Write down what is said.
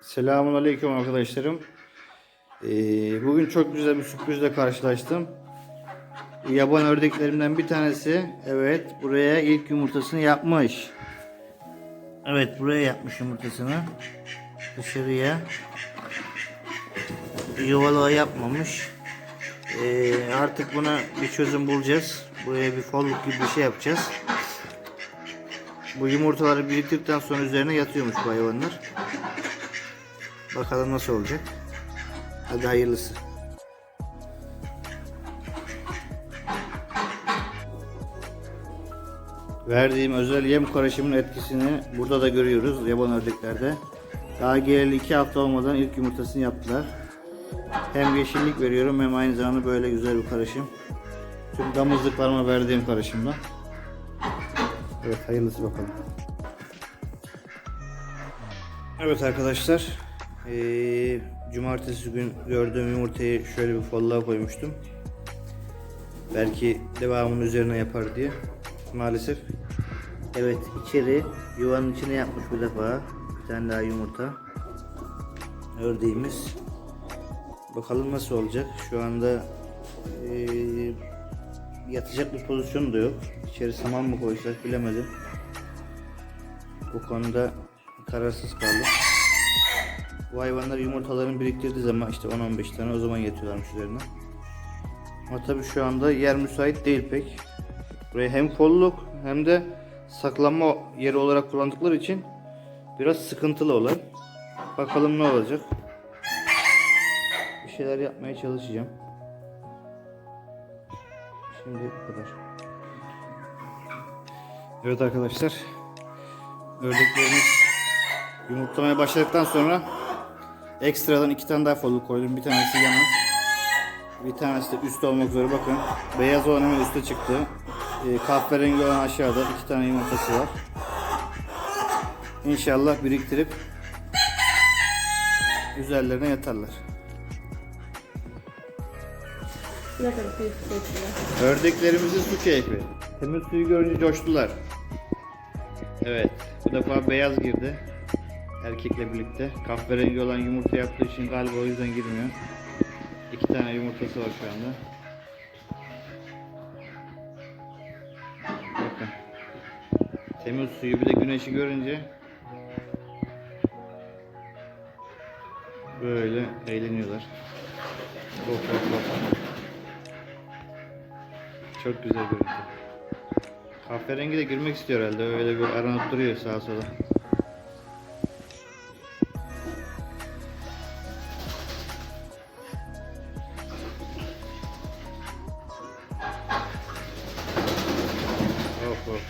Selamun Aleyküm arkadaşlarım. Ee, bugün çok güzel bir sürprizle karşılaştım. Yaban ördeklerimden bir tanesi evet buraya ilk yumurtasını yapmış. Evet buraya yapmış yumurtasını. Dışarıya. Yuvalığa yapmamış. Ee, artık buna bir çözüm bulacağız. Buraya bir folluk gibi bir şey yapacağız. Bu yumurtaları biriktirdikten sonra üzerine yatıyormuş bu hayvanlar. Bakalım nasıl olacak. Hadi hayırlısı. Verdiğim özel yem karışımının etkisini burada da görüyoruz yaban ördeklerde. Daha geleli iki hafta olmadan ilk yumurtasını yaptılar. Hem yeşillik veriyorum hem aynı zamanda böyle güzel bir karışım. Tüm damızlıklarıma verdiğim karışımla. Evet hayırlısı bakalım. Evet arkadaşlar. Eee, cumartesi gün gördüğüm yumurtayı şöyle bir folluğa koymuştum. Belki devamını üzerine yapar diye. Maalesef. Evet içeri yuvanın içine yapmış bu defa. Bir tane daha yumurta. Ördeğimiz. Bakalım nasıl olacak. Şu anda eee, yatacak bir pozisyon da yok. İçeri saman mı koysak bilemedim. Bu konuda kararsız kaldım. Bu hayvanlar yumurtalarını biriktirdiği zaman işte 10-15 tane o zaman yatıyorlarmış üzerine. Ama tabii şu anda yer müsait değil pek. Burayı hem folluk hem de saklanma yeri olarak kullandıkları için biraz sıkıntılı olay. Bakalım ne olacak. Bir şeyler yapmaya çalışacağım. Şimdi bu kadar. Evet arkadaşlar. Ördeklerimiz yumurtlamaya başladıktan sonra ekstradan iki tane daha folluk koydum. Bir tanesi yana. Bir tanesi de üstte olmak üzere bakın. Beyaz olan hemen üstte çıktı. Ee, kahverengi olan aşağıda iki tane yumurtası var. İnşallah biriktirip üzerlerine yatarlar. Ördeklerimizin su keyfi. Temiz suyu görünce coştular. Evet. Bu defa beyaz girdi. Erkekle birlikte. Kahverengi olan yumurta yaptığı için galiba o yüzden girmiyor. İki tane yumurtası var şu anda. Bakın. Temiz suyu bir de güneşi görünce böyle eğleniyorlar. Of of of. Çok güzel görüntü. Kahverengi de girmek istiyor herhalde. Öyle bir aranıp duruyor sağa sola. Cool.